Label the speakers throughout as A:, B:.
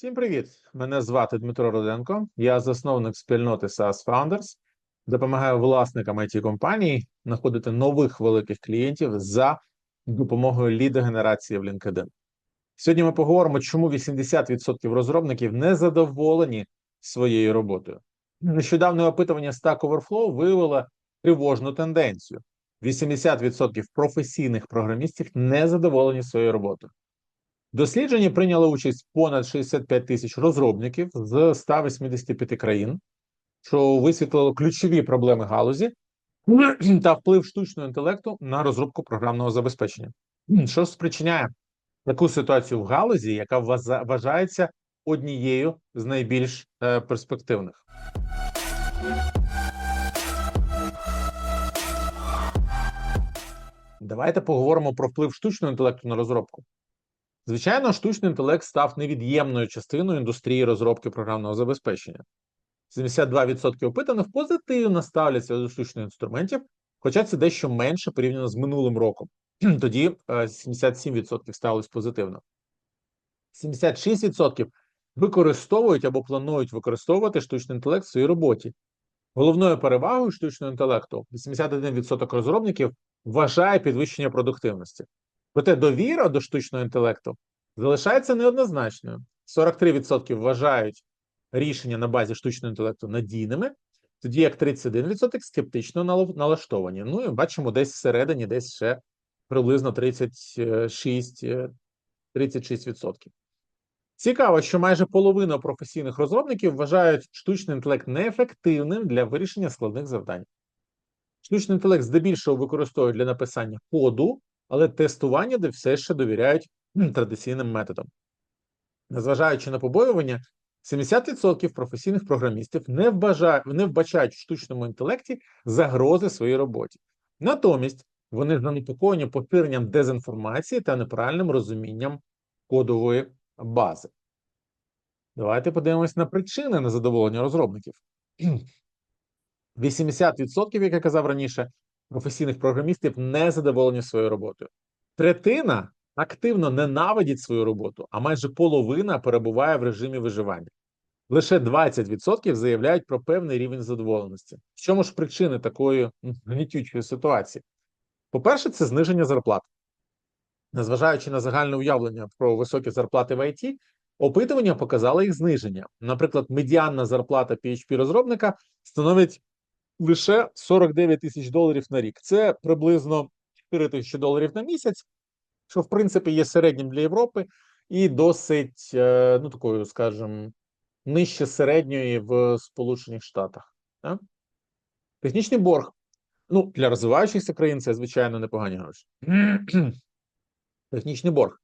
A: Всім привіт! Мене звати Дмитро Руденко. Я засновник спільноти SaaS Founders. Допомагаю власникам it компаній знаходити нових великих клієнтів за допомогою лідогенерації в LinkedIn. Сьогодні ми поговоримо, чому 80% розробників не задоволені своєю роботою. Нещодавне опитування Stack Overflow виявило тривожну тенденцію: 80% професійних програмістів не задоволені своєю роботою. Дослідженні прийняло участь понад 65 тисяч розробників з 185 країн, що висвітлило ключові проблеми галузі та вплив штучного інтелекту на розробку програмного забезпечення. Що спричиняє таку ситуацію в галузі, яка вважається однією з найбільш е, перспективних. Давайте поговоримо про вплив штучного інтелекту на розробку. Звичайно, штучний інтелект став невід'ємною частиною індустрії розробки програмного забезпечення. 72% опитаних позитивно ставляться до штучних інструментів, хоча це дещо менше порівняно з минулим роком. Тоді е, 77% ставились позитивно. 76% використовують або планують використовувати штучний інтелект в своїй роботі. Головною перевагою штучного інтелекту 81% розробників вважає підвищення продуктивності. Проте довіра до штучного інтелекту залишається неоднозначною. 43% вважають рішення на базі штучного інтелекту надійними, тоді як 31% скептично налаштовані. Ну і бачимо десь всередині, десь ще приблизно 36, е, 36%. Цікаво, що майже половина професійних розробників вважають штучний інтелект неефективним для вирішення складних завдань. Штучний інтелект здебільшого використовують для написання коду, але тестування де все ще довіряють традиційним методам. Незважаючи на побоювання, 70% професійних програмістів не, вбажають, не вбачають в штучному інтелекті загрози своїй роботі. Натомість вони занепокоєні поширенням дезінформації та неправильним розумінням кодової бази. Давайте подивимось на причини незадоволення розробників. 80%, як я казав раніше, професійних програмістів не задоволені своєю роботою. Третина активно ненавидить свою роботу, а майже половина перебуває в режимі виживання. Лише 20% заявляють про певний рівень задоволеності. В чому ж причини такої гнітючої ситуації? По-перше, це зниження зарплат. Незважаючи на загальне уявлення про високі зарплати в ІТ, опитування показало їх зниження. Наприклад, медіанна зарплата PHP розробника становить лише 49 тисяч доларів на рік. Це приблизно 4 тисячі доларів на місяць, що в принципі є середнім для Європи і досить, е, ну такою, скажімо, нижче середньої в Сполучених Штатах. Так? Технічний борг. Ну, для розвиваючихся країн це звичайно непогані гроші. Технічний борг.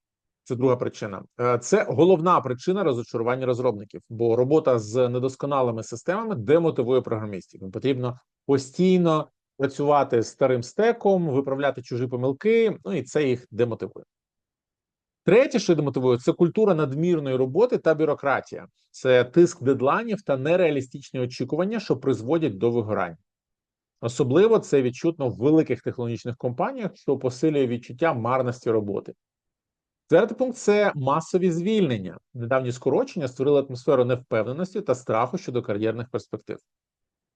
A: Це друга причина. Е, Це головна причина розочарування розробників, бо робота з недосконалими системами демотивує програмістів. Потрібно постійно працювати з старим стеком, виправляти чужі помилки, ну і це їх демотивує. Третє, що демотивує, це культура надмірної роботи та бюрократія. Це тиск дедлайнів та нереалістичні очікування, що призводять до вигорання. Особливо це відчутно в великих технологічних компаніях, що посилює відчуття марності роботи. Четвертий пункт це масові звільнення. Недавні скорочення створили атмосферу невпевненості та страху щодо кар'єрних перспектив.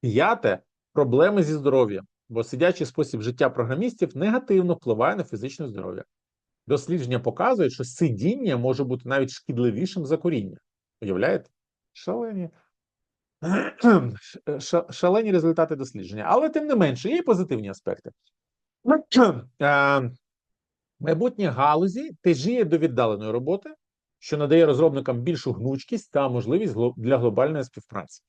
A: П'яте проблеми зі здоров'ям, бо сидячий спосіб життя програмістів негативно впливає на фізичне здоров'я. Дослідження показують, що сидіння може бути навіть шкідливішим за куріння. Уявляєте? Шалені. Шалені результати дослідження. Але тим не менше, є позитивні аспекти. Майбутнє галузі тяжіє до віддаленої роботи, що надає розробникам більшу гнучкість та можливість для глобальної співпраці.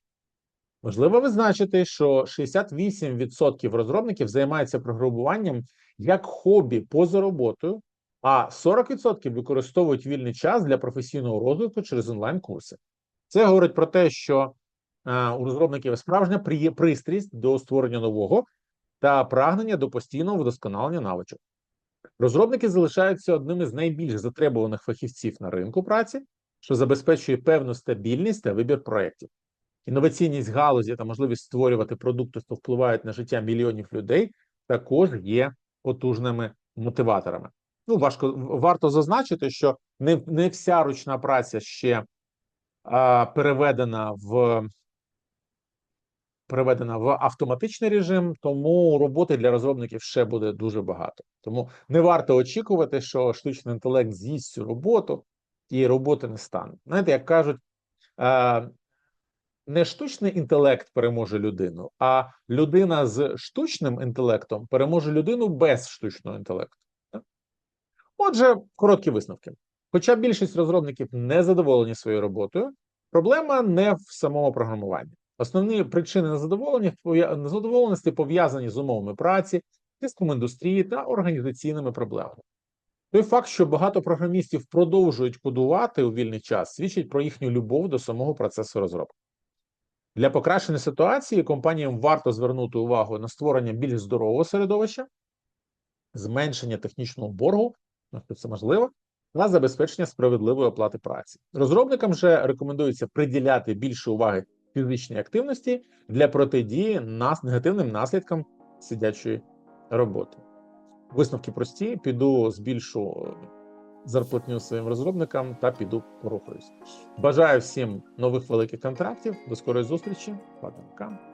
A: Важливо визначити, що 68% розробників займаються програмуванням як хобі поза роботою, а 40% використовують вільний час для професійного розвитку через онлайн-курси. Це говорить про те, що е, у розробників справжня пристрість до створення нового та прагнення до постійного вдосконалення навичок. Розробники залишаються одним із найбільш затребуваних фахівців на ринку праці, що забезпечує певну стабільність та вибір проєктів. Інноваційність галузі та можливість створювати продукти, що впливають на життя мільйонів людей, також є потужними мотиваторами. Ну, важко варто зазначити, що не, не вся ручна праця ще а, переведена в переведена в автоматичний режим, тому роботи для розробників ще буде дуже багато. Тому не варто очікувати, що штучний інтелект з'їсть цю роботу і роботи не стане. Знаєте, як кажуть, е, не штучний інтелект переможе людину, а людина з штучним інтелектом переможе людину без штучного інтелекту. Отже, короткі висновки. Хоча більшість розробників не задоволені своєю роботою, проблема не в самому програмуванні. Основні причини незадоволеності пов'язані з умовами праці, тиском індустрії та організаційними проблемами. Той факт, що багато програмістів продовжують кодувати у вільний час, свідчить про їхню любов до самого процесу розробки. Для покращення ситуації компаніям варто звернути увагу на створення більш здорового середовища, зменшення технічного боргу, наскільки це можливо, та забезпечення справедливої оплати праці. Розробникам же рекомендується приділяти більше уваги фізичній активності для протидії нас негативним наслідкам сидячої роботи. Висновки прості: піду збільшу зарплатню своїм розробникам та піду порухаюсь. Бажаю всім нових великих контрактів. До скорої зустрічі. Пока.